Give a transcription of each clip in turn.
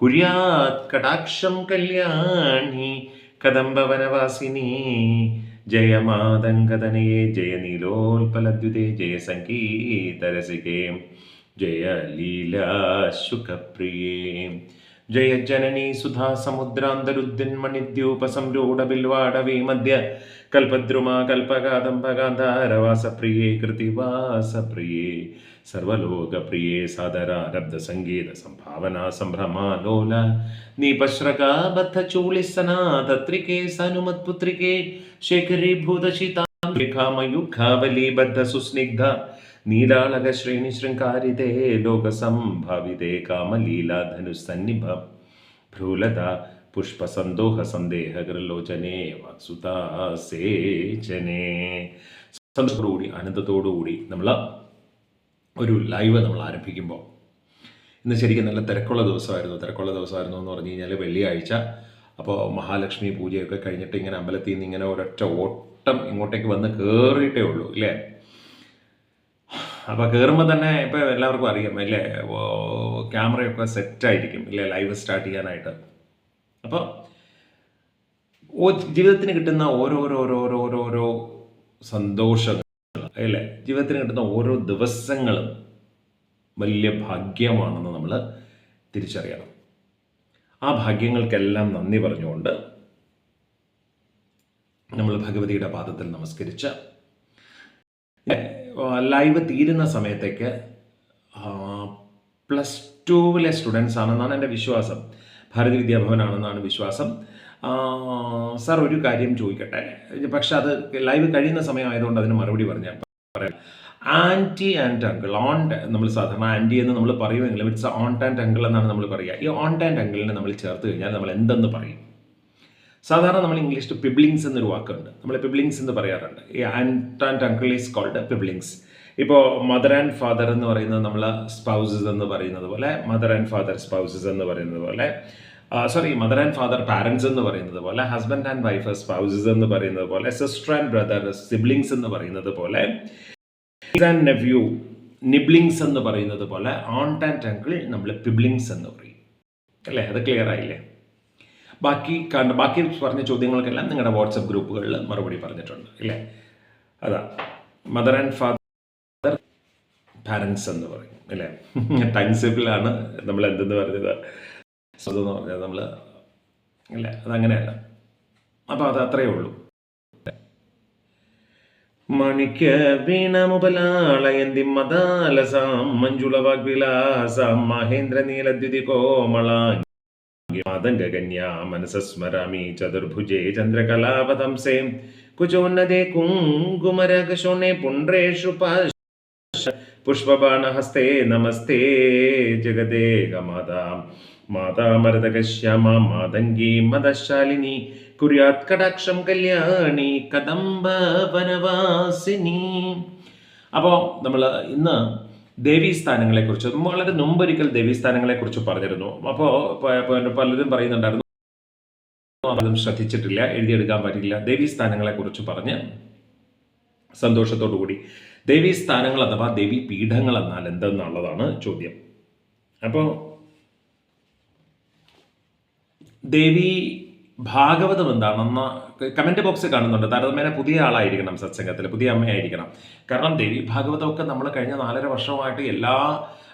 കുര്യാത് കടാക്ഷം കല്യാണി കദംബവനവാസിനി. ജയ മാതങ്കതനയെ ജയ നീലോൽപലദ്യുതേ ജയ സംഗീതരസികേ ജയ ലീലാശുഖപ്രിയേ ജയ ജനനി സുധാ സമുദ്രാന്തരുദ്യന്മണിദ്യൂപസംരൂഢബിൽവാടവേ മധ്യ കൽപദ്രുമാ കൽപകാദംബകാന്താരവാസപ്രിയേ കൃതിവാസപ്രിയേ സർവലോകപ്രിയേ സാദരാരബ്ധ സംഗീത സംഭാവനാ സംഭ്രമാലോല നീപശ്രകാബദ്ധ ചൂളിസനാതത്രികേ സനുമത്പുത്രികേ ശേഖരീഭൂതശിതാമയുഖാവലീബദ്ധ സുസ്നിഗ്ധ നീലാളക ശ്രേണി ശൃംഗാരിതേ ലോകസംഭാവിതേ കാമലീലാധനുസന്നിഭ. ഭ്രൂലത പുഷ്പസന്തോഹ സന്ദേഹ ഗൃലോചനേ സന്തോഷത്തോടുകൂടി ആനന്ദത്തോടുകൂടി നമ്മൾ ഒരു ലൈവ് നമ്മൾ ആരംഭിക്കുമ്പോൾ ഇന്ന് ശരിക്കും നല്ല തിരക്കുള്ള ദിവസമായിരുന്നു. തിരക്കുള്ള ദിവസമായിരുന്നു എന്ന് പറഞ്ഞു കഴിഞ്ഞാൽ വെള്ളിയാഴ്ച. അപ്പോൾ മഹാലക്ഷ്മി പൂജയൊക്കെ കഴിഞ്ഞിട്ട് ഇങ്ങനെ അമ്പലത്തിൽ നിന്ന് ഇങ്ങനെ ഒരൊറ്റ ഓട്ടം ഇങ്ങോട്ടേക്ക് വന്ന് കയറിയിട്ടേ ഉള്ളൂ ഇല്ലേ? അപ്പോൾ കയറുമ്പോൾ തന്നെ ഇപ്പോൾ എല്ലാവർക്കും അറിയാം അല്ലേ? ക്യാമറയൊക്കെ സെറ്റായിരിക്കും ഇല്ലേ? ലൈവ് സ്റ്റാർട്ട് ചെയ്യാനായിട്ട്. അപ്പോൾ ഓ ജീവിതത്തിന് കിട്ടുന്ന ഓരോരോരോരോരോരോ സന്തോഷങ്ങൾ അല്ലേ? ജീവിതത്തിന് കിട്ടുന്ന ഓരോ ദിവസങ്ങളും വലിയ ഭാഗ്യമാണെന്ന് നമ്മൾ തിരിച്ചറിയണം. ആ ഭാഗ്യങ്ങൾക്കെല്ലാം നന്ദി പറഞ്ഞുകൊണ്ട് നമ്മൾ ഭഗവതിയുടെ പാദത്തിൽ നമസ്കരിച്ച് ലൈവ് തീരുന്ന സമയത്തേക്ക് പ്ലസ് ടുവിലെ സ്റ്റുഡൻസ് ആണെന്നാണ് എന്റെ വിശ്വാസം. ഭാരതി വിദ്യാഭവനാണെന്നാണ് വിശ്വാസം. സാർ ഒരു കാര്യം ചോദിക്കട്ടെ? പക്ഷെ അത് ലൈവ് കഴിയുന്ന സമയമായതുകൊണ്ട് അതിന് മറുപടി പറഞ്ഞാൽ പറയാം. ആന്റി ആൻഡ് അങ്കിൾ ഓൺ നമ്മൾ സാധാരണ ആന്റി എന്ന് നമ്മൾ പറയുമെങ്കിലും ഇറ്റ്സ് ഓൺ ആൻഡ് അങ്കിൾ എന്നാണ് നമ്മൾ പറയുക. ഈ ഓൺ ആൻഡ് അങ്കിളിനെ നമ്മൾ ചേർത്ത് കഴിഞ്ഞാൽ നമ്മൾ എന്തെന്ന് പറയും? സാധാരണ നമ്മൾ ഇംഗ്ലീഷിൽ പിബ്ലിങ്സ് എന്നൊരു വാക്കുണ്ട്. നമ്മൾ പിബ്ലിങ്സ് എന്ന് പറയാറുണ്ട്. ഈ and and uncle is called piblings ഇപ്പോൾ മദർ ആൻഡ് ഫാദർ എന്ന് പറയുന്നത് നമ്മൾ സ്പൗസസ് എന്ന് പറയുന്നത് പോലെ മദർ ആൻഡ് ഫാദർ സ്പൗസസ് എന്ന് പറയുന്നത് പോലെ sorry mother and father parents എന്ന് പറയുന്നത് പോലെ ഹസ്ബൻഡ് ആൻഡ് വൈഫ് സ്പൗസസ് എന്ന് പറയുന്നത് പോലെ സിസ്റ്റർ ആൻഡ് ബ്രദർ സിബ്ലിങ്സ് എന്ന് പറയുന്നത് പോലെ ആൻഡ് നെവ്യൂ നിബ്ലിങ്സ് എന്ന് പറയുന്നത് പോലെ ആൺ ആൻഡ് അങ്കിൾ നമ്മൾ പിബ്ലിങ്സ് എന്ന് പറയും. അല്ലേ? അത് ക്ലിയർ ആയില്ലേ? ബാക്കി കണ്ട ബാക്കി പറഞ്ഞ ചോദ്യങ്ങൾക്കെല്ലാം നിങ്ങളുടെ വാട്സപ്പ് ഗ്രൂപ്പുകളിൽ മറുപടി പറഞ്ഞിട്ടുണ്ട് ഇല്ലേ? അതാ മദർ ആൻഡ് ഫാദർ പാരൻസ് എന്ന് പറയും അല്ലേ സേബിളാണ് നമ്മൾ എന്തെന്ന് പറഞ്ഞത്? അതെന്ന് പറഞ്ഞത് നമ്മൾ ഇല്ല? അതങ്ങനെയല്ല അപ്പോൾ അത് അത്രയേ ഉള്ളൂ. മണിക്ക് വീണമുപലാളയന്തി മദാലസാം മഞ്ജുള വാഗ്വിലാസാം മഹേന്ദ്ര നീലദ്യുതി കോമളാംഗി മാതംഗകന്യാ മനസ്സ്മരാമി ചതുർഭുജേ ചന്ദ്രകലാപതംസേ കുചോന്നതേ കുങ്കുമരകശോണേ പുണ്ട്രേഷു പുഷ്പബാണഹസ്തേ നമസ്തേ ജഗദേകമാതാ മാതാമരതകശ്യാമ മാതംഗീ മദശാലിനി കുര്യാത് കടാക്ഷം കല്യാണി കദംബ വനവാസിനി അപ്പോൾ നമ്മൾ ഇന്ന് ദേവീസ്ഥാനങ്ങളെക്കുറിച്ച് വളരെ മുമ്പൊരിക്കൽ ദേവീസ്ഥാനങ്ങളെക്കുറിച്ച് പറഞ്ഞിരുന്നു. അപ്പോൾ പലരും പറയുന്നുണ്ടായിരുന്നു അതും ശ്രദ്ധിച്ചിട്ടില്ല എഴുതിയെടുക്കാൻ പറ്റില്ല ദേവീസ്ഥാനങ്ങളെക്കുറിച്ച് പറഞ്ഞ് സന്തോഷത്തോടു കൂടി ദേവീസ്ഥാനങ്ങൾ അഥവാ ദേവി പീഠങ്ങൾ എന്നാൽ എന്തെന്നുള്ളതാണ് ചോദ്യം. അപ്പോൾ ദേവി ഭാഗവതം എന്താണെന്ന് കമന്റ് ബോക്സിൽ കാണുന്നുണ്ട്. താരതമ്യേന പുതിയ ആളായിരിക്കണം സത്സംഗത്തിൽ പുതിയ അമ്മയായിരിക്കണം. കാരണം ദേവി ഭാഗവതമൊക്കെ നമ്മൾ കഴിഞ്ഞ നാലര വർഷമായിട്ട് എല്ലാ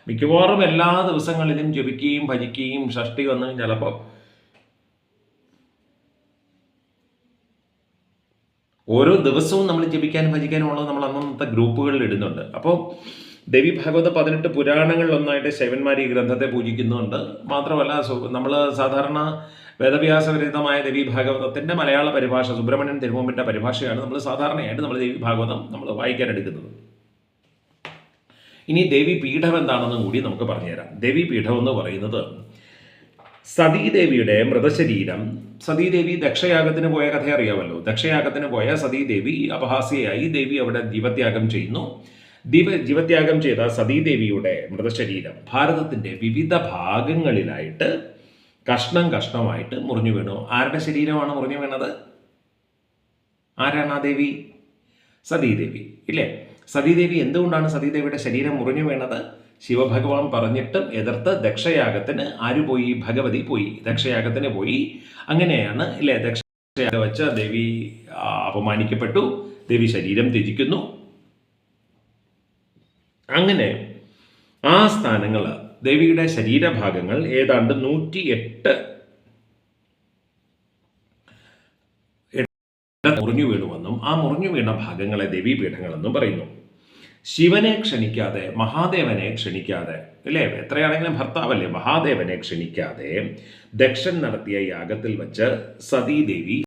മിക്കവാറും എല്ലാ ദിവസങ്ങളിലും ജപിക്കുകയും ഭജിക്കുകയും ഷഷ്ടി വന്ന് ചിലപ്പോൾ ഓരോ ദിവസവും നമ്മൾ ജപിക്കാനും ഭജിക്കാനും ഉള്ളത് നമ്മൾ അന്നത്തെ ഗ്രൂപ്പുകളിൽ ഇടുന്നുണ്ട്. അപ്പോൾ ദേവി ഭാഗവത പതിനെട്ട് പുരാണങ്ങളിലൊന്നായിട്ട് ശൈവന്മാർ ഈ ഗ്രന്ഥത്തെ പൂജിക്കുന്നുണ്ട്. മാത്രമല്ല നമ്മൾ സാധാരണ വേദവ്യാസവിരുദ്ധമായ ദേവി ഭാഗവതത്തിന്റെ മലയാള പരിഭാഷ സുബ്രഹ്മണ്യൻ തിരുവമ്പിന്റെ പരിഭാഷയാണ് നമ്മൾ സാധാരണയായിട്ട് നമ്മൾ ദേവി ഭാഗവതം നമ്മൾ വായിക്കാൻ എടുക്കുന്നത്. ഇനി ദേവി പീഠം എന്താണെന്നും കൂടി നമുക്ക് പറഞ്ഞുതരാം. ദേവി പീഠം എന്ന് പറയുന്നത് സതീദേവിയുടെ മൃതശരീരം. സതീദേവി ദക്ഷയാഗത്തിന് പോയ കഥ അറിയാമല്ലോ ദക്ഷയാഗത്തിന് പോയ സതീദേവി അപഹാസ്യയായി ദേവി അവിടെ ജീവത്യാഗം ചെയ്യുന്നു. ദിവ ജീവത്യാഗം ചെയ്ത സതീദേവിയുടെ മൃതശരീരം ഭാരതത്തിന്റെ വിവിധ ഭാഗങ്ങളിലായിട്ട് കഷ്ണം കഷ്ണമായിട്ട് മുറിഞ്ഞു വീണു. ആരുടെ ശരീരമാണ് മുറിഞ്ഞു വീണത്? ആരാണ് ആ ദേവി? സതീദേവി ഇല്ലേ? സതീദേവി എന്തുകൊണ്ടാണ് സതീദേവിയുടെ ശരീരം മുറിഞ്ഞു വീണത്? ശിവഭഗവാൻ പറഞ്ഞിട്ടും എതിർത്ത് ദക്ഷയാഗത്തിന് ആര് പോയി? ഭഗവതി പോയി. ദക്ഷയാഗത്തിന് പോയി. അങ്ങനെയാണ് ഇല്ലേ? ദക്ഷയാഗം വെച്ച ദേവി അപമാനിക്കപ്പെട്ടു. ദേവി ശരീരം ത്യജിക്കുന്നു. അങ്ങനെ ആ സ്ഥാനങ്ങൾ ദേവിയുടെ ശരീരഭാഗങ്ങൾ ഏതാണ്ട് നൂറ്റി എട്ട് മുറിഞ്ഞു വീണുവെന്നും ആ മുറിഞ്ഞു വീണ ഭാഗങ്ങളെ ദേവീപീഠങ്ങളെന്നും പറയുന്നു. ശിവനെ ക്ഷണിക്കാതെ മഹാദേവനെ ക്ഷണിക്കാതെ അല്ലേ? എത്രയാണെങ്കിലും ഭർത്താവല്ലേ? മഹാദേവനെ ക്ഷണിക്കാതെ ദക്ഷൻ നടത്തിയ യാഗത്തിൽ വച്ച് സതീദേവി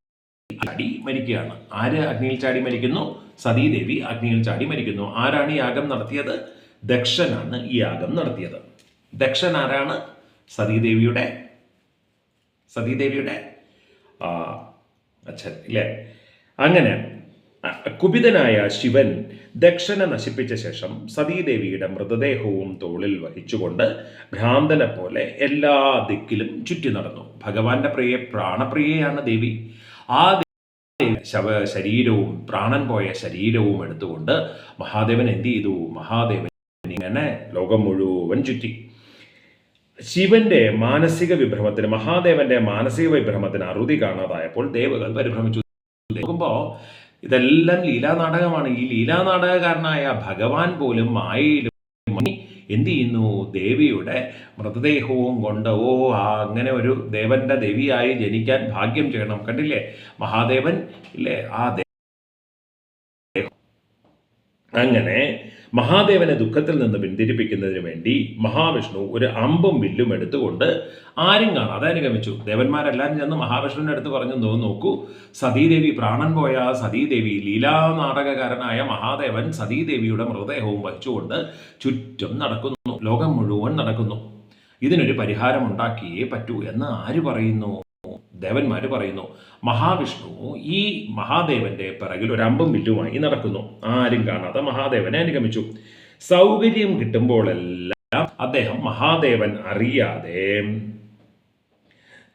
മരിക്കുകയാണ്. ആര് അഗ്നിയിൽ ചാടി മരിക്കുന്നു? സതീദേവി അഗ്നിയിൽ ചാടി മരിക്കുന്നു. ആരാണ് യാഗം നടത്തിയത്? ദക്ഷനാണ് ഈ യാഗം നടത്തിയത്. ദക്ഷൻ ആരാണ്? സതീദേവിയുടെ സതീദേവിയുടെ അച്ഛൻ ഇല്ലേ? അങ്ങനെ കുപിതനായ ശിവൻ ദക്ഷനെ നശിപ്പിച്ച ശേഷം സതീദേവിയുടെ മൃതദേഹവും തോളിൽ വഹിച്ചുകൊണ്ട് ഭ്രാന്തനെ പോലെ എല്ലാ ദിക്കിലും ചുറ്റി നടന്നു. ഭഗവാന്റെ പ്രിയ പ്രാണപ്രിയയാണ് ദേവി. ആ ശവ ശരീരവും പ്രാണൻ പോയ ശരീരവും എടുത്തുകൊണ്ട് മഹാദേവൻ എന്ത് ചെയ്തു? മഹാദേവൻ ഇങ്ങനെ ലോകം മുഴുവൻ ചുറ്റി. ശിവന്റെ മാനസിക വിഭ്രമത്തിന് മഹാദേവന്റെ മാനസിക വിഭ്രമത്തിന് അറുതി കാണാതായപ്പോൾ ദേവകൾ പരിഭ്രമിച്ചു. നോക്കുമ്പോൾ ഇതെല്ലാം ലീലാനാടകമാണ്. ഈ ലീലാനാടകകാരനായ ഭഗവാൻ പോലും മായയിലും എന്ത് ചെയ്യുന്നു ദേവിയുടെ മൃതദേഹവും കൊണ്ട് ഓ അങ്ങനെ ഒരു ദേവന്റെ ദേവിയായി ജനിക്കാൻ ഭാഗ്യം ചെയ്യണം. കണ്ടില്ലേ? മഹാദേവൻ ഇല്ലേ? ആ അങ്ങനെ മഹാദേവനെ ദുഃഖത്തിൽ നിന്ന് പിന്തിരിപ്പിക്കുന്നതിന് വേണ്ടി മഹാവിഷ്ണു ഒരു അമ്പും വില്ലും എടുത്തുകൊണ്ട് ആരും കാണാതെ അനുഗമിച്ചു ദേവന്മാരെല്ലാം ചെന്ന് മഹാവിഷ്ണുവിന്റെ അടുത്ത് പറഞ്ഞു "നോ, നോക്കൂ. സതീദേവി പ്രാണൻ പോയ സതീദേവി സതീദേവി ലീലാനാടകകാരനായ മഹാദേവൻ സതീദേവിയുടെ മൃതദേഹവും വഹിച്ചുകൊണ്ട് ചുറ്റും നടക്കുന്നു. ലോകം മുഴുവൻ നടക്കുന്നു. ഇതിനൊരു പരിഹാരം ഉണ്ടാക്കിയേ പറ്റൂ എന്ന് ആര് പറയുന്നു? ദേവന്മാര് പറയുന്നു മഹാവിഷ്ണു ഈ മഹാദേവന്റെ പിറകിൽ ഒരു അമ്പും വില്ലുമായി നടക്കുന്നു. ആരും കാണാതെ മഹാദേവനെ അനുഗമിച്ചു. സൗകര്യം കിട്ടുമ്പോഴെല്ലാം അദ്ദേഹം മഹാദേവൻ അറിയാതെ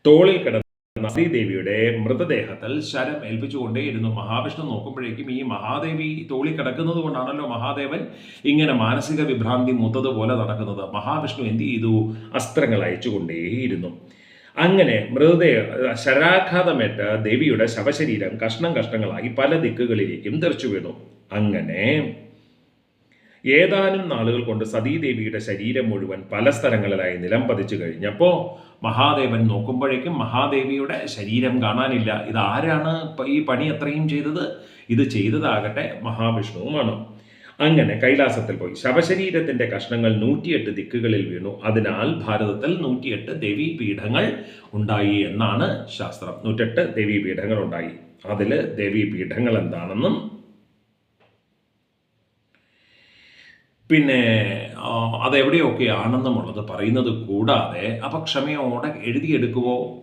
തോളിൽ കിടന്ന ശ്രീദേവിയുടെ മൃതദേഹത്തിൽ ശരം ഏൽപ്പിച്ചുകൊണ്ടേയിരുന്നു. മഹാവിഷ്ണു നോക്കുമ്പോഴേക്കും ഈ മഹാദേവി തോളി കിടക്കുന്നത് കൊണ്ടാണല്ലോ മഹാദേവൻ ഇങ്ങനെ മാനസിക വിഭ്രാന്തി മൂത്തതുപോലെ നടക്കുന്നത്. മഹാവിഷ്ണു എന്ത് ചെയ്തു? അസ്ത്രങ്ങൾ അയച്ചുകൊണ്ടേയിരുന്നു. അങ്ങനെ മൃതദേഹ ശരാഘാതമേറ്റ ദേവിയുടെ ശവശരീരം കഷ്ണം കഷ്ണങ്ങളായി പല ദിക്കുകളിലേക്കും തെറിച്ചു വീണു. അങ്ങനെ ഏതാനും നാളുകൾ കൊണ്ട് സതീദേവിയുടെ ശരീരം മുഴുവൻ പല സ്ഥലങ്ങളിലായി നിലം പതിച്ചു കഴിഞ്ഞപ്പോൾ മഹാദേവൻ നോക്കുമ്പോഴേക്കും മഹാദേവിയുടെ ശരീരം കാണാനില്ല. ഇത് ആരാണ് ഈ പണി അത്രയും ചെയ്തത്? ഇത് ചെയ്തതാകട്ടെ മഹാവിഷ്ണുവുമാണ്. അങ്ങനെ കൈലാസത്തിൽ പോയി. ശവശരീരത്തിന്റെ കഷ്ണങ്ങൾ നൂറ്റിയെട്ട് ദിക്കുകളിൽ വീണു. അതിനാൽ ഭാരതത്തിൽ നൂറ്റിയെട്ട് ദേവീ പീഠങ്ങൾ ഉണ്ടായി എന്നാണ് ശാസ്ത്രം. നൂറ്റെട്ട് ദേവീ പീഠങ്ങൾ ഉണ്ടായി. അതിൽ ദേവീ പീഠങ്ങൾ എന്താണെന്നും പിന്നെ ആ, അതെവിടെയൊക്കെ ആണെന്നുമുള്ളത് പറയുന്നത് കൂടാതെ അപ്പൊ ക്ഷമയോടെ എഴുതിയെടുക്കുവോ?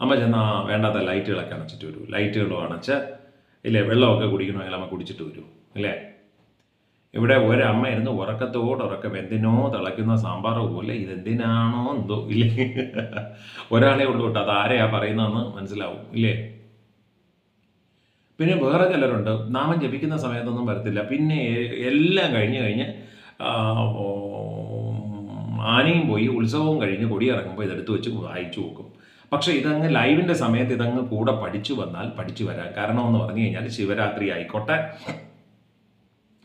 അമ്മ ചെന്നാ വേണ്ടാത്ത ലൈറ്റുകളൊക്കെ അണച്ചിട്ട് വരൂ. ലൈറ്റുകളും അണച്ച് ഇല്ലേ? വെള്ളമൊക്കെ കുടിക്കണമെങ്കിൽ അമ്മ കുടിച്ചിട്ട് വരൂ അല്ലേ? ഇവിടെ ഒരമ്മ ഇരുന്ന് ഉറക്കത്തോട് ഉറക്കം എന്തിനോ തിളയ്ക്കുന്ന സാമ്പാർ പോലെ ഇതെന്തിനാണോ എന്തോ ഇല്ലേ? ഒരാളെ ഉള്ളൂ കേട്ടോ. അത് ആരെയാ പറയുന്നതെന്ന് മനസ്സിലാവും ഇല്ലേ? പിന്നെ വേറെ ചിലരുണ്ട്. നാമം ജപിക്കുന്ന സമയത്തൊന്നും വരത്തില്ല. പിന്നെ എല്ലാം കഴിഞ്ഞ് കഴിഞ്ഞ് ആനയും പോയി ഉത്സവവും കഴിഞ്ഞ് കൊടിയിറങ്ങുമ്പോൾ ഇതെടുത്ത് വെച്ച് വായിച്ചു നോക്കും പക്ഷേ ഇതങ്ങ് ലൈവിന്റെ സമയത്ത് ഇതങ്ങ് കൂടെ പഠിച്ചു വന്നാൽ പഠിച്ചു വരാം കാരണം എന്ന് പറഞ്ഞു കഴിഞ്ഞാൽ ശിവരാത്രി ആയിക്കോട്ടെ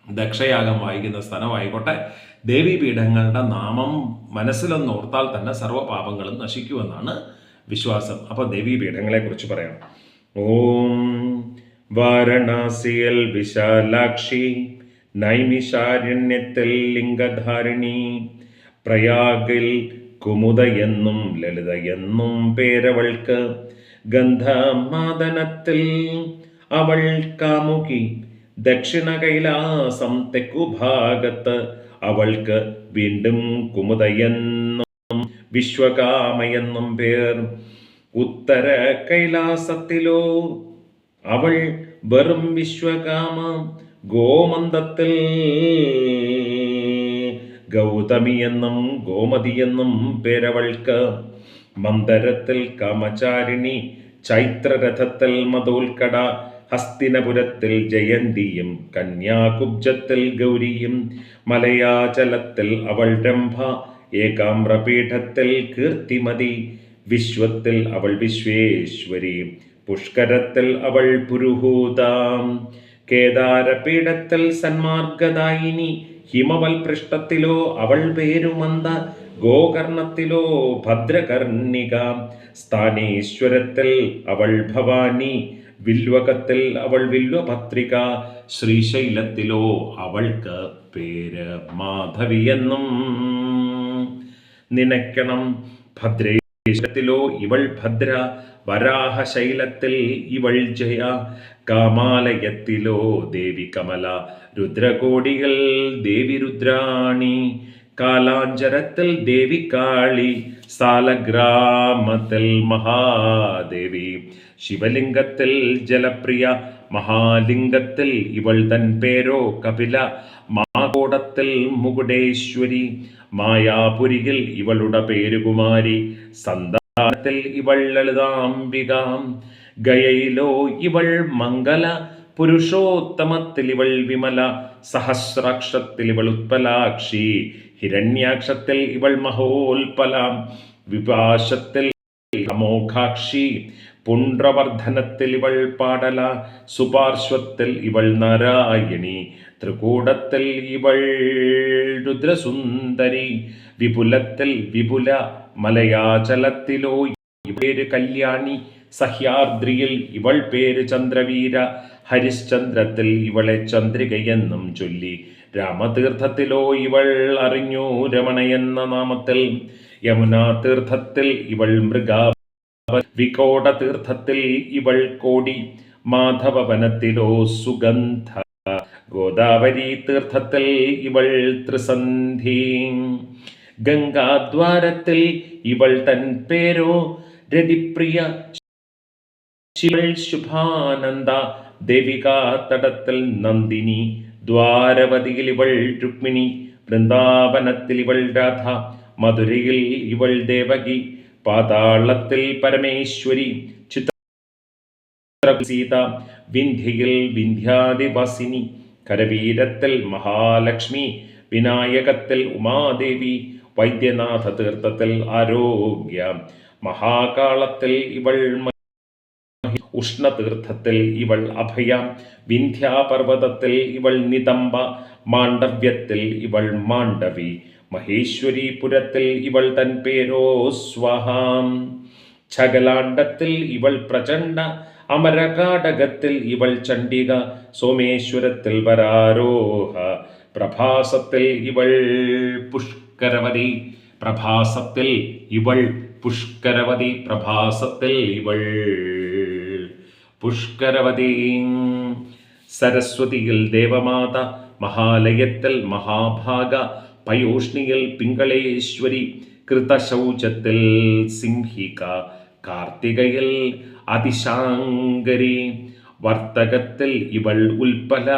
ദക്ഷയാഗം വായിക്കുന്ന സ്ഥലമായിക്കോട്ടെ ദേവീപീഠങ്ങളുടെ നാമം മനസ്സിലൊന്ന് ഓർത്താൽ തന്നെ സർവപാപങ്ങളും നശിക്കുമെന്നാണ് വിശ്വാസം. അപ്പോൾ ദേവീപീഠങ്ങളെക്കുറിച്ച് പറയാം. ഓം വാരണാസിയൽ വിശാലാക്ഷി നൈമിഷാരണ്യത്തിൽ ലിംഗധാരിണി പ്രയാഗിൽ കുമുദ എന്നും ലളിത എന്നും പേരവൾക്ക് ഗന്ധമാദനത്തിൽ അവൾ കാമുകി ദക്ഷിണ കൈലാസം തെക്കുഭാഗത്ത് അവൾക്ക് വീണ്ടും കുമുദയെന്നും വിശ്വകാമയെന്നും പേർ ഉത്തര കൈലാസത്തിലോ അവൾ വെറും വിശ്വകാമ ഗോമന്ദത്തിൽ ഗൗതമിയെന്നും ഗോമതിയെന്നും പേരവൾക്ക്. മന്ദരത്തിൽ കാമചാരിണി ചൈത്രരഥത്തിൽ മതോൽക്കട ഹസ്തിനപുരത്തിൽ ജയന്തിയും കന്യാകുബ്ജത്തിൽ ഗൗരിയും മലയാചലത്തിൽ അവൾ രംഭ ഏകാമ്രപീഠത്തിൽ കീർത്തിമതി വിശ്വത്തിൽ അവൾ വിശ്വേശ്വരി പുഷ്കരത്തിൽ അവൾ പുരുഹൂതാം കേദാരപീഠത്തിൽ സന്മാർഗദായിനി ഹിമവൽ പൃഷ്ഠത്തിലോ അവൾ പേരുമന്ത ഗോകർണത്തിലോ ഭദ്രകർണിക. സ്ഥാനേശ്വരത്തിൽ അവൾ ഭവാനി വില്വകത്തിൽ അവൾ വില്വപത്രിക ശ്രീശൈലത്തിലോ അവൾക്ക് പേര് മാധവിയെന്നും. നിനയ്ക്കണം ഭദ്രേശ്വരത്തിലോ ഇവൾ ഭദ്ര വരാഹശൈലത്തിൽ ഇവൾ ജയ. കാമാലയത്തിലോ ദേവി കമല രുദ്രകോടികൾ ദേവി രുദ്രാണി. കാലാഞ്ചരത്തിൽ ദേവി കാളി സാലഗ്രാമത്തിൽ മഹാദേവി. ശിവലിംഗത്തിൽ ജലപ്രിയ മഹാലിംഗത്തിൽ ഇവൾ തൻ പേരോ കപില മാകോടത്തിൽ മുകുടേശ്വരി. മായാപുരിയിൽ ഇവളുടെ പേരുകുമാരി. സന്താനത്തിൽ ഇവൾ ലളിതാംബിക. ഗയയിലോ ഇവൾ മംഗല. പുരുഷോത്തമത്തിൽ ഇവൾ വിമല. സഹസ്രാക്ഷത്തിൽ ഇവൾ ഉത്പലാക്ഷി. ഹിരണ്യാക്ഷത്തിൽ ഇവൾ മഹോൽപല. വിപാശത്തിൽ അമോഘാക്ഷി. പുണ്ട്രവർദ്ധനത്തിൽ ഇവൾ പാടല സുപാർശ്വത്തിൽ ഇവൾ നാരായണി ത്രികൂടത്തിൽ ഇവൾ രുദ്രസുന്ദരി വിപുലത്തിൽ വിപുല മലയാചലത്തിലോ പേര് കല്യാണി സഹ്യാദ്രിയിൽ ഇവൾ പേര് ചന്ദ്രവീര ഹരിശ്ചന്ദ്രത്തിൽ ഇവളെ ചന്ദ്രികയെന്നും ചൊല്ലി രാമതീർത്ഥത്തിലോ ഇവൾ അറിഞ്ഞു രമണയെന്ന നാമത്തിൽ യമുനാ തീർത്ഥത്തിൽ ഇവൾ മൃഗ വികോട തീർത്ഥത്തിൽ ഇവൾ കോടി മാധവവനത്തിലോ സുഗന്ധ. ഗോദാവരി തീർത്ഥത്തിൽ ഇവൾ ത്രിസന്ധി. ഗംഗാദ്വാരത്തിൽ ഇവൾ തൻ പേരോ രതിപ്രിയ. ശിവൾ ശുഭാനന്ദ. ദേവികാ തടത്തിൽ നന്ദിനി. ദ്വാരവതിയിൽ ഇവൾ രുക്മിണി. വൃന്ദാവനത്തിൽ ഇവൾ രാധ. മധുരയിൽ ഇവൾ ദേവകി. പാതാളത്തിൽ പരമേശ്വരി ചിത്ര സീത വിന്ധ്യയിൽ വിന്ധ്യാദിവാസിനി കരവീരത്തിൽ മഹാലക്ഷ്മി വിനായകത്തിൽ ഉമാദേവി വൈദ്യനാഥ തീർത്ഥത്തിൽ ആരോഗ്യ മഹാകാളത്തിൽ ഇവൾ ഉഷ്ണതീർത്ഥത്തിൽ ഇവൾ അഭയ വിന്ധ്യാപർവതത്തിൽ ഇവൾ നിതംബ മാണ്ഡവ്യത്തിൽ ഇവൾ മാണ്ഡവി മഹേശ്വരീപുരത്തിൽ ഇവൾ തൻ പേരോ സ്വഹാം. ഛകലാണ്ടത്തിൽ ഇവൾ പ്രചണ്ഡ അമരകാടകത്തിൽ ഇവൾ ചണ്ഡിക സോമേശ്വരത്തിൽ വരാരോഹ. പ്രഭാസത്തിൽ ഇവൾ പുഷ്കരവതി പ്രഭാസത്തിൽ ഇവൾ പുഷ്കരവതി പ്രഭാസത്തിൽ ഇവൾ പുഷ്കരവതി. സരസ്വതിയിൽ ദേവമാത മഹാലയത്തിൽ മഹാഭാഗ പയോഷ്ണിയിൽ പിങ്കളേശ്വരി കൃതശൗചത്തിൽ സിംഹിക കാർത്തികയിൽ അതിശാങ്കരി. വർത്തകത്തിൽ ഇവൾ ഉൽപ്പല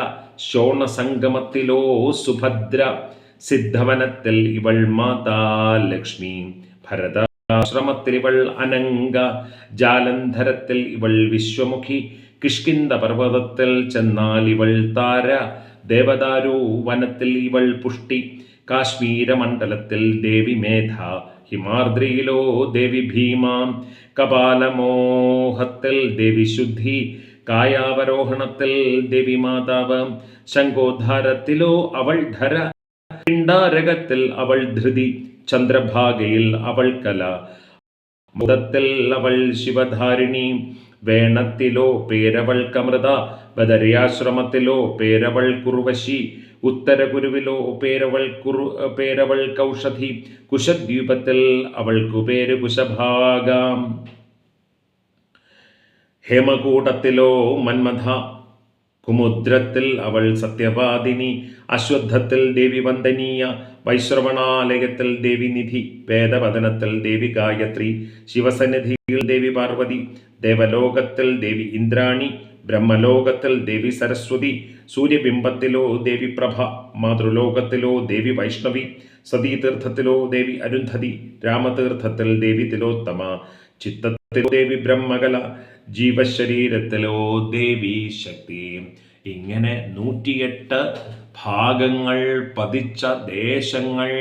ശോണസംഗമത്തിലോ സുഭദ്ര. സിദ്ധവനത്തിൽ ഇവൾ മാതാലക്ഷ്മി ഭരത ഭരതാശ്രമത്തിൽ ഇവൾ അനങ്ക ജാലന്ധരത്തിൽ ഇവൾ വിശ്വമുഖി. കിഷ്കിന്ദ പർവതത്തിൽ ചെന്നാൽ ഇവൾ താര. ദേവദാരു വനത്തിൽ ഇവൾ പുഷ്ടി. കാശ്മീരമണ്ഡലത്തിൽ ദേവി മേധ ഹിമാർദ്രിയിലോ ദേവി ഭീമാം കപാലമോഹത്തിൽ ദേവി ശുദ്ധി കായാവരോഹണത്തിൽ ദേവി മാതാവ് ശങ്കോദ്ധാരത്തിലോ അവൾ ധര പിണ്ടാരകത്തിൽ അവൾ ധൃതി ചന്ദ്രഭാഗയിൽ അവൾ കല മുതത്തിൽ അവൾ ശിവധാരിണി വേണത്തിലോ പേരവൾ കമൃത ബദരിയാശ്രമത്തിലോ പേരവൾ കുറുവശി ഉത്തരഗുരുവിലോ പേരവൾ കുറു പേരവൾ കൗഷധി കുശദ്വീപത്തിൽ അവൾക്കു പേര് കുശഭാഗാം. ഹേമകൂടത്തിലോ മന്മഥ കുമുദ്രത്തിൽ അവൾ സത്യവാദിനി അശ്വത്ഥത്തിൽ ദേവി വന്ദനീയ വൈശ്രവണാലയത്തിൽ ദേവി നിധി വേദവദനത്തിൽ ദേവി ഗായത്രി ശിവസന്നിധിയിൽ ദേവി പാർവതി ദേവലോകത്തിൽ ദേവി ഇന്ദ്രാണി ബ്രഹ്മലോകത്തിൽ ദേവി സരസ്വതി സൂര്യബിംബത്തിലോ ദേവി പ്രഭ മാതൃലോകത്തിലോ ദേവി വൈഷ്ണവി സതീതീർത്ഥത്തിലോ ദേവി അരുന്ധതി രാമതീർത്ഥത്തിൽ ദേവി തിലോത്തമ ചിത്തത്തിലോ ദേവി ബ്രഹ്മകല ജീവശരീരത്തിലോ ദേവി ശക്തി. ഇങ്ങനെ നൂറ്റിയെട്ട് ഭാഗങ്ങൾ പതിച്ച ദേശങ്ങൾ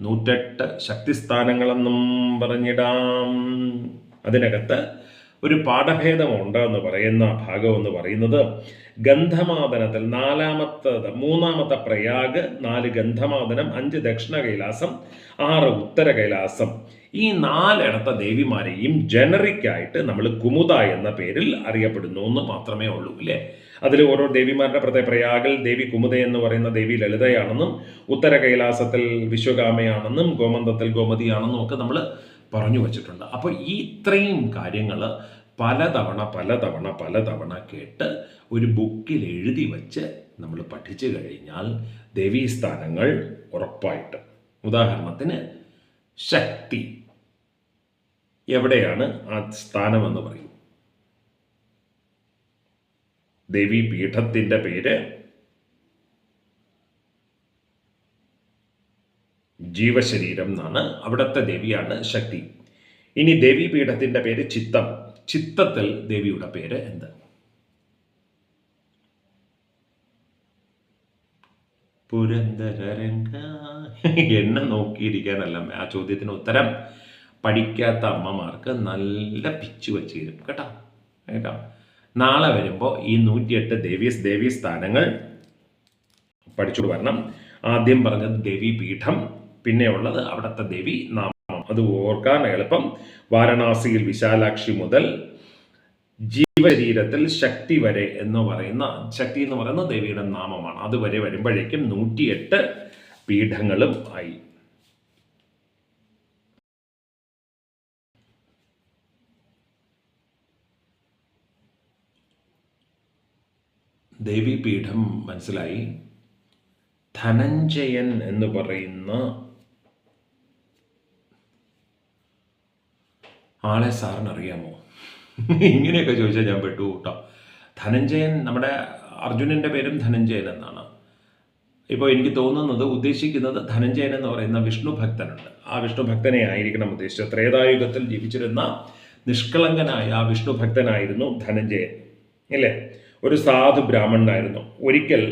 നൂറ്റെട്ട് ശക്തിസ്ഥാനങ്ങളെന്നും പറഞ്ഞിടാം. അതിനകത്ത് ഒരു പാഠഭേദമുണ്ട് എന്ന് പറയുന്ന ഭാഗം എന്ന് പറയുന്നത് ഗന്ധമാതനത്തിൽ നാലാമത്തത് മൂന്നാമത്തെ പ്രയാഗ് നാല് ഗന്ധമാതനം അഞ്ച് ദക്ഷിണ കൈലാസം ആറ് ഉത്തര കൈലാസം. ഈ നാലിടത്ത ദേവിമാരെയും ജനറിക് ആയിട്ട് നമ്മൾ കുമുദ എന്ന പേരിൽ അറിയപ്പെടുന്നു എന്ന് മാത്രമേ ഉള്ളൂ അല്ലേ അതിൽ ഓരോ ദേവിമാരുടെ പ്രത്യേക പ്രയാഗിൽ ദേവി കുമുദ എന്ന് പറയുന്ന ദേവി ലളിതയാണെന്നും ഉത്തര കൈലാസത്തിൽ വിശ്വകാമയാണെന്നും ഗോമന്തത്തിൽ ഗോമതിയാണെന്നും ഒക്കെ നമ്മൾ പറഞ്ഞു വച്ചിട്ടുണ്ട്. അപ്പോൾ ഈ ഇത്രയും കാര്യങ്ങൾ പലതവണ പലതവണ പലതവണ കേട്ട് ഒരു ബുക്കിൽ എഴുതി വച്ച് നമ്മൾ പഠിച്ചു കഴിഞ്ഞാൽ ദേവീസ്ഥാനങ്ങൾ ഉറപ്പായിട്ട്. ഉദാഹരണത്തിന് ശക്തി എവിടെയാണ് ആ സ്ഥാനമെന്ന് പറയും. ദേവി പീഠത്തിന്റെ പേര് ജീവശരീരം എന്നാണ് അവിടുത്തെ ദേവിയാണ് ശക്തി. ഇനി ദേവി പീഠത്തിന്റെ പേര് ചിത്തം. ചിത്തത്തിൽ ദേവിയുടെ പേര് എന്ത്? പുരന്തരരംഗ എന്നെ നോക്കിയിരിക്കാനല്ല ആ ചോദ്യത്തിന് ഉത്തരം. പഠിക്കാത്ത അമ്മമാർക്ക് നല്ല പിച്ചു വെച്ച് തരും കേട്ടോ? കേട്ടോ? നാളെ വരുമ്പോൾ ഈ നൂറ്റിയെട്ട് ദേവീസ് ദേവി സ്ഥാനങ്ങൾ പഠിച്ചു വരണം. ആദ്യം പറഞ്ഞത് ദേവി പീഠം പിന്നെ അവിടുത്തെ ദേവി നാമം. അത് ഓർക്കാൻ എളുപ്പം. വാരണാസിയിൽ വിശാലാക്ഷി മുതൽ ജീവശരീരത്തിൽ ശക്തി വരെ എന്ന് പറയുന്ന ശക്തി എന്ന് പറയുന്ന ദേവിയുടെ നാമമാണ്. അതുവരെ വരുമ്പോഴേക്കും നൂറ്റിയെട്ട് പീഠങ്ങളും ആയി. ദേവി ദേവീപീഠം മനസ്സിലായി. ധനഞ്ജയൻ എന്ന് പറയുന്ന ആളെ സാറിന് അറിയാമോ ഇങ്ങനെയൊക്കെ ചോദിച്ചാൽ ഞാൻ പെട്ടു കൂട്ടാം ധനഞ്ജയൻ നമ്മുടെ അർജുനന്റെ പേരും ധനഞ്ജയൻ എന്നാണ്. ഇപ്പോൾ എനിക്ക് തോന്നുന്നത് ഉദ്ദേശിക്കുന്നത് ധനഞ്ജയൻ എന്ന് പറയുന്ന വിഷ്ണു ഭക്തനുണ്ട്. ആ വിഷ്ണു ഭക്തനെ ആയിരിക്കണം ഉദ്ദേശിച്ചത്. ത്രേതായുഗത്തിൽ ജീവിച്ചിരുന്ന നിഷ്കളങ്കനായ ആ വിഷ്ണു ഭക്തനായിരുന്നു ധനഞ്ജയൻ. അല്ലേ ഒരു സാധു ബ്രാഹ്മണനായിരുന്നു. ഒരിക്കൽ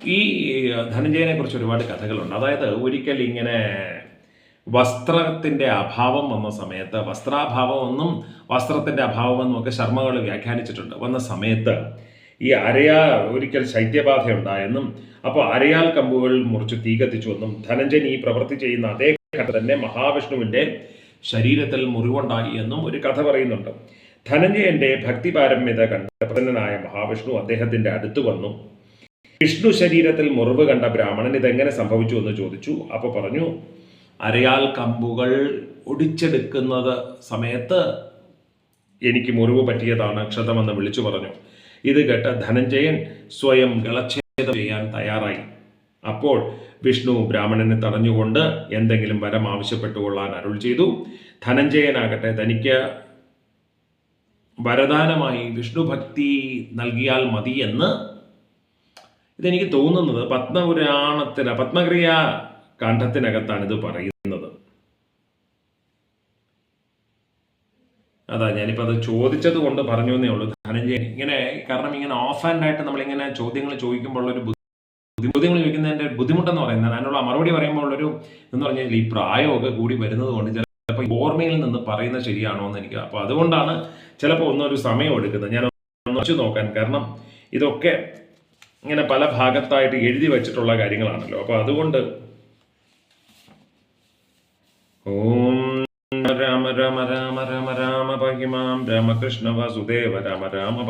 ഈ ധനഞ്ജയനെ കുറിച്ച് ഒരുപാട് കഥകളുണ്ട്. അതായത് ഒരിക്കൽ ഇങ്ങനെ വസ്ത്രത്തിന്റെ അഭാവം വന്ന സമയത്ത് വസ്ത്രാഭാവം എന്നും വസ്ത്രത്തിന്റെ അഭാവം എന്നും ഒക്കെ ശർമ്മകൾ വ്യാഖ്യാനിച്ചിട്ടുണ്ട്. വന്ന സമയത്ത് ഈ അരയാ ഒരിക്കൽ ശൈത്യബാധ ഉണ്ടായെന്നും അപ്പോൾ അരയാൽ കമ്പുകൾ മുറിച്ച് തീ കത്തിച്ചു എന്നും ധനഞ്ജൻ ഈ പ്രവൃത്തി ചെയ്യുന്ന അതേ ഘട്ടം തന്നെ മഹാവിഷ്ണുവിന്റെ ശരീരത്തിൽ മുറിവുണ്ടായി എന്നും ഒരു കഥ പറയുന്നുണ്ട്. ധനഞ്ജയന്റെ ഭക്തിപാരമ്യത കണ്ട മഹാവിഷ്ണു അദ്ദേഹത്തിന്റെ അടുത്ത് വന്നു. വിഷ്ണു ശരീരത്തിൽ മുറിവ് കണ്ട ബ്രാഹ്മണൻ ഇതെങ്ങനെ സംഭവിച്ചു എന്ന് ചോദിച്ചു. അപ്പോൾ പറഞ്ഞു അരയാൽ കമ്പുകൾ ഒടിച്ചെടുക്കുന്നത് സമയത്ത് എനിക്ക് മുറിവ് പറ്റിയതാണ് ക്ഷതമെന്ന് വിളിച്ചു പറഞ്ഞു. ഇത് കേട്ട ധനഞ്ജയൻ സ്വയം ഗളച്ഛേദം ചെയ്യാൻ തയ്യാറായി. അപ്പോൾ വിഷ്ണു ബ്രാഹ്മണനെ തടഞ്ഞുകൊണ്ട് എന്തെങ്കിലും വരം ആവശ്യപ്പെട്ടുകൊള്ളാൻ അരുൾ ചെയ്തു. ധനഞ്ജയനാകട്ടെ തനിക്ക് വരദാനമായി വിഷ്ണു ഭക്തി നൽകിയാൽ മതി എന്ന് ഇതെനിക്ക് തോന്നുന്നത് പത്മപുരാണത്തിന് പത്മക്രിയ കണ്ഠത്തിനകത്താണ് ഇത് പറയുന്നത്. അതാ ഞാനിപ്പോൾ അത് ചോദിച്ചത് കൊണ്ട് പറഞ്ഞു എന്നേ ഉള്ളൂ. ധനഞ്ജയൻ ഇങ്ങനെ കാരണം ഇങ്ങനെ ഓഫ് ഹാൻഡ് ആയിട്ട് നമ്മളിങ്ങനെ ചോദ്യങ്ങൾ ചോദിക്കുമ്പോൾ ഒരു ചോദ്യങ്ങൾ ചോദിക്കുന്നതിന്റെ ബുദ്ധിമുട്ടെന്ന് പറയുന്നത് അതിനുള്ള മറുപടി പറയുമ്പോൾ ഉള്ളൊരു എന്ന് പറഞ്ഞാൽ ഈ പ്രായമൊക്കെ കൂടി വരുന്നത് കൊണ്ട് ചിലപ്പോൾ ഓർമ്മയിൽ നിന്ന് പറയുന്നത് ശരിയാണോ എന്ന് എനിക്ക് അപ്പോൾ അതുകൊണ്ടാണ് ചിലപ്പോൾ ഒന്നൊരു സമയം എടുക്കുന്നത്. ഞാൻ ഒന്ന് നോക്കാൻ കാരണം ഇതൊക്കെ ഇങ്ങനെ പല ഭാഗത്തായിട്ട് എഴുതി വച്ചിട്ടുള്ള കാര്യങ്ങളാണല്ലോ അപ്പോൾ അതുകൊണ്ട് ഓം രാമ രാമ രാമ രാമ രാമ പഹിമാം രാമകൃഷ്ണ വാസുദേവ രാമ രാമ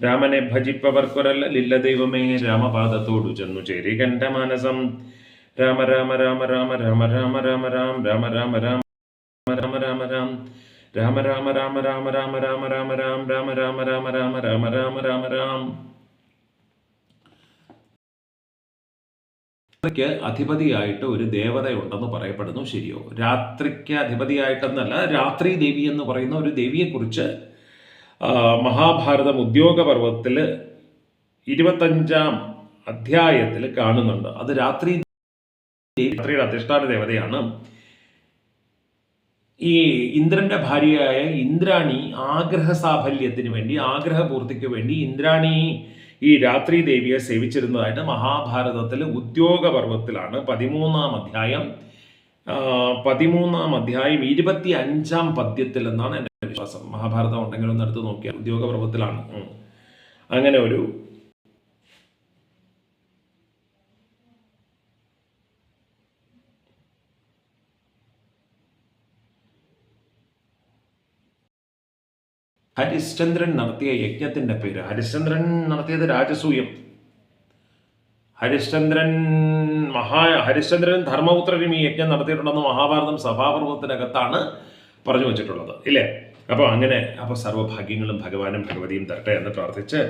രാമനെ ഭജിപ്പവർക്കൊരല്ല ദൈവമേ രാമപാദത്തോടു ചെന്നു ചേരി കണ്ട മാനസം രാമ രാമ രാമ രാമ രാമ രാമ രാമ രാം രാമ രാമ രാമ രാമ രാമ രാം രാമ രാമ രാമ രാമ രാമ രാമ രാമ രാമ രാമ രാമ രാമ രാമ രാമ രാമ രാമ രാം രാത്രിക്ക് അധിപതിയായിട്ട് ഒരു ദേവത ഉണ്ടെന്ന് പറയപ്പെടുന്നു ശരിയോ? രാത്രിക്ക് അധിപതിയായിട്ടെന്നല്ല രാത്രി ദേവി എന്ന് പറയുന്ന ഒരു ദേവിയെക്കുറിച്ച് മഹാഭാരതം ഉദ്യോഗപർവത്തിൽ ഇരുപത്തഞ്ചാം അധ്യായത്തിൽ കാണുന്നുണ്ട്. അത് രാത്രി രാത്രിയുടെ അധിഷ്ഠാന ദേവതയാണ്. ഈ ഇന്ദ്രന്റെ ഭാര്യയായ ഇന്ദ്രാണി ആഗ്രഹ സാഫല്യത്തിന് വേണ്ടി ആഗ്രഹപൂർത്തിക്ക് വേണ്ടി ഇന്ദ്രാണി ഈ രാത്രി ദേവിയെ സേവിച്ചിരുന്നതായിട്ട് മഹാഭാരതത്തിൽ ഉദ്യോഗപർവത്തിലാണ് പതിമൂന്നാം അധ്യായം പതിമൂന്നാം അധ്യായം ഇരുപത്തി അഞ്ചാം പദ്യത്തിൽ എന്നാണ് എന്റെ വിശ്വാസം മഹാഭാരതം ഉണ്ടെങ്കിൽ ഒന്ന് എടുത്ത് നോക്കിയാൽ ഉദ്യോഗപർവത്തിലാണ്. അങ്ങനെ ഒരു ഹരിശ്ചന്ദ്രൻ നടത്തിയ യജ്ഞത്തിന്റെ പേര്. ഹരിശ്ചന്ദ്രൻ നടത്തിയത് രാജസൂയം. ഹരിശ്ചന്ദ്രൻ മഹാ ഹരിശ്ചന്ദ്രൻ ധർമ്മപുത്രനും ഈ യജ്ഞം നടത്തിയിട്ടുണ്ടെന്ന് മഹാഭാരതം സഭാപർവത്തിനകത്താണ് പറഞ്ഞു വച്ചിട്ടുള്ളത്. ഇല്ലേ? അപ്പോൾ അങ്ങനെ അപ്പോൾ സർവഭാഗ്യങ്ങളും ഭഗവാനും ഭഗവതിയും തരട്ടെ എന്ന് പ്രാർത്ഥിച്ച്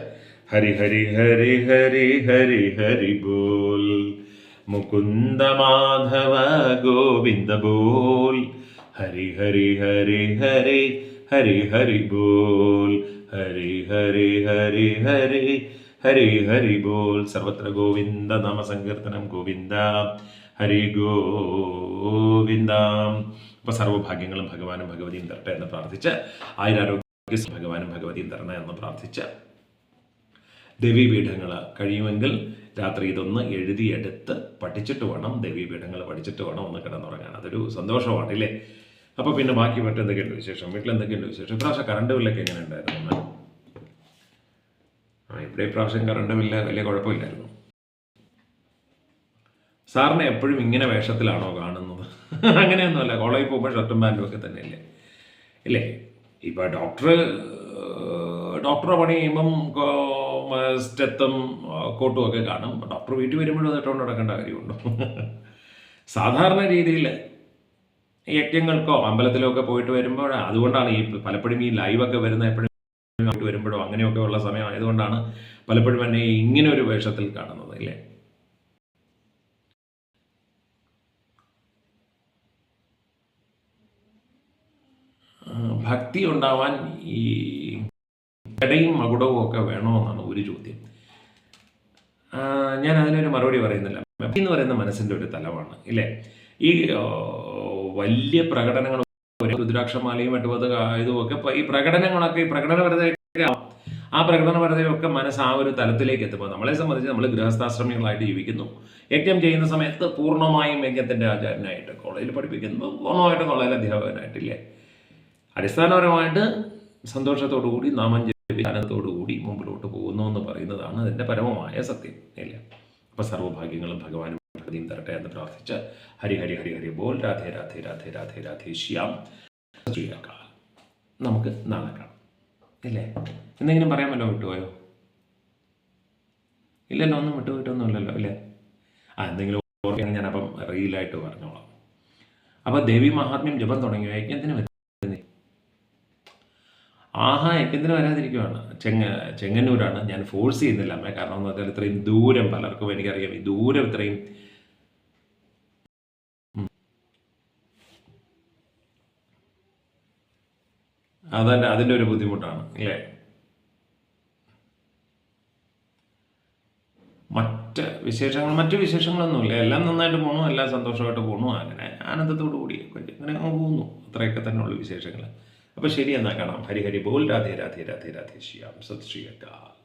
ഹരി ഹരി ഹരി ഹരി ഹരി ഹരി ബോൽ. മുകുന്ദ മാധവ ഗോവിന്ദ ബോൽ. ഹരി ഹരി ഹരി ഹരി ഹരി ഹരി ബോൽ ഹരി ഹരി ഹരി ഹരി. ഹരി ഹരി ബോൽ സർവത്ര ഗോവിന്ദ നാമസങ്കീർത്തനം ഗോവിന്ദ. ഹരി ഗോവിന്ദ. അപ്പോൾ സർവഭാഗ്യങ്ങളും ഭഗവാനും ഭഗവതിയും തരട്ടെ എന്ന് പ്രാർത്ഥിച്ച് ആയിരാരോഗ്യ ഭഗവാനും ഭഗവതിയും തരണ എന്ന് പ്രാർത്ഥിച്ച് ദേവീപീഠങ്ങൾ കഴിയുമെങ്കിൽ രാത്രി ഇതൊന്ന് എഴുതിയെടുത്ത് പഠിച്ചിട്ട് വേണം. ദേവീപീഠങ്ങൾ പഠിച്ചിട്ട് വേണം ഒന്ന് കിടന്നുറങ്ങാൻ. അതൊരു സന്തോഷമാണ് ഇല്ലേ അപ്പോൾ പിന്നെ ബാക്കി മറ്റെന്തൊക്കെയുണ്ട് വിശേഷം? വീട്ടിൽ എന്തൊക്കെയുണ്ട് വിശേഷം? ഇപ്രാവശ്യം കറണ്ട് ബില്ലൊക്കെ എങ്ങനെ ഉണ്ടായിരുന്നു ആ ഇവിടെ ഇപ്രാവശ്യം കറണ്ട് ബില്ല് വലിയ കുഴപ്പമില്ലായിരുന്നു. സാറിനെ എപ്പോഴും ഇങ്ങനെ വേഷത്തിലാണോ കാണുന്നത്? അങ്ങനെയൊന്നുമല്ല കോളേജിൽ പോകുമ്പോൾ ഷർട്ടും പാന്റും ഒക്കെ തന്നെയല്ലേ? ഇല്ലേ? ഇപ്പോൾ ഡോക്ടർ ഡോക്ടറെ പണി ചെയ്യുമ്പം സ്റ്റെത്തും കോട്ടും ഒക്കെ കാണും. ഡോക്ടർ വീട്ടിൽ വരുമ്പോഴും അത് ഇട്ടുകൊണ്ട് നടക്കേണ്ട കാര്യമുണ്ടോ? സാധാരണ രീതിയിൽ യജ്ഞങ്ങൾക്കോ അമ്പലത്തിലോ ഒക്കെ പോയിട്ട് വരുമ്പോൾ അതുകൊണ്ടാണ് ഈ പലപ്പോഴും ഈ ലൈവൊക്കെ വരുന്ന എപ്പോഴും വരുമ്പോഴോ അങ്ങനെയൊക്കെ ഉള്ള സമയം ആയതുകൊണ്ടാണ് പലപ്പോഴും എന്നെ ഇങ്ങനെ ഒരു വേഷത്തിൽ കാണുന്നത് ഇല്ലേ ഭക്തി ഉണ്ടാവാൻ ഈ കടയും മകുടവും ഒക്കെ വേണമെന്നാണ് ഒരു ചോദ്യം. ഞാൻ അതിനൊരു മറുപടി പറയുന്നില്ല. ഭക്തി എന്ന് പറയുന്ന മനസ്സിന്റെ ഒരു തലമാണ് ഇല്ലേ? ഈ വലിയ പ്രകടനങ്ങൾ രുദ്രാക്ഷമാലയും മറ്റുപോലത്തെ ഇതും ഒക്കെ ഈ പ്രകടനങ്ങളൊക്കെ ഈ പ്രകടനപരതയൊക്കെ ആ പ്രകടനപരതയൊക്കെ മനസ്സ് ആ ഒരു തലത്തിലേക്ക് എത്തുമ്പോൾ നമ്മളെ സംബന്ധിച്ച് നമ്മൾ ഗൃഹസ്ഥാശ്രമികളായിട്ട് ജീവിക്കുന്നു. യജ്ഞം ചെയ്യുന്ന സമയത്ത് പൂർണമായും യജ്ഞത്തിന്റെ ആചാരനായിട്ട് കോളേജിൽ പഠിപ്പിക്കുന്നു. പൂർണമായിട്ടും കോളേജിൽ അധ്യാപകനായിട്ടില്ലേ. അടിസ്ഥാനപരമായിട്ട് സന്തോഷത്തോടു കൂടി നാമം കൂടി മുമ്പിലോട്ട് പോകുന്നു എന്ന് പറയുന്നതാണ് അതിന്റെ പരമമായ സത്യം ഇല്ല? അപ്പോൾ സർവഭാഗ്യങ്ങളും ഭഗവാനും ഭഗതിയും തരട്ടെ എന്ന് പ്രാർത്ഥിച്ച് ഹരി ഹരി ഹരി ഹരി ബോൾ. രാധേ രാധേ രാധേ രാധേ രാധേ ശ്യാം. നമുക്ക് നാളെ കാണാം. ഇല്ലേ? എന്തെങ്കിലും പറയാമല്ലോ വിട്ടുപോയോ? ഇല്ലല്ലോ ഒന്നും വിട്ടുപോയിട്ടൊന്നും ഇല്ലല്ലോ ഇല്ലേ? ആ എന്തെങ്കിലും ഞാൻ അപ്പം റീലായിട്ട് പറഞ്ഞോളാം. അപ്പോൾ ദേവി മഹാത്മ്യം ജപം തുടങ്ങിയ യജ്ഞത്തിന് ആഹാ എക്കെന്തിനും വരാതിരിക്കുവാണ്? ചെങ്ങ ചെങ്ങന്നൂരാണ്. ഞാൻ ഫോഴ്സ് ചെയ്യുന്നില്ല അമ്മേ. കാരണം എന്ന് വെച്ചാൽ ഇത്രയും ദൂരം പലർക്കും എനിക്കറിയാം. ഈ ദൂരം ഇത്രയും അതല്ല അതിന്റെ ഒരു ബുദ്ധിമുട്ടാണ് അല്ലേ? മറ്റ് വിശേഷങ്ങൾ മറ്റു വിശേഷങ്ങളൊന്നുമില്ല. എല്ലാം നന്നായിട്ട് പോകണു എല്ലാം സന്തോഷമായിട്ട് പോകണു അങ്ങനെ ആനന്ദത്തോടു കൂടി അങ്ങനെ അങ്ങ് പോകുന്നു. അത്രയൊക്കെ തന്നെയുള്ള വിശേഷങ്ങൾ അപ്പോൾ ശരി എന്നാൽ കാണാം. ഹരിഹരി ഹരി ബോൽ രാധേ രാധേ രാധേ രാധേ ശ്യാം. സത് ശ്രീ അക്കാൽ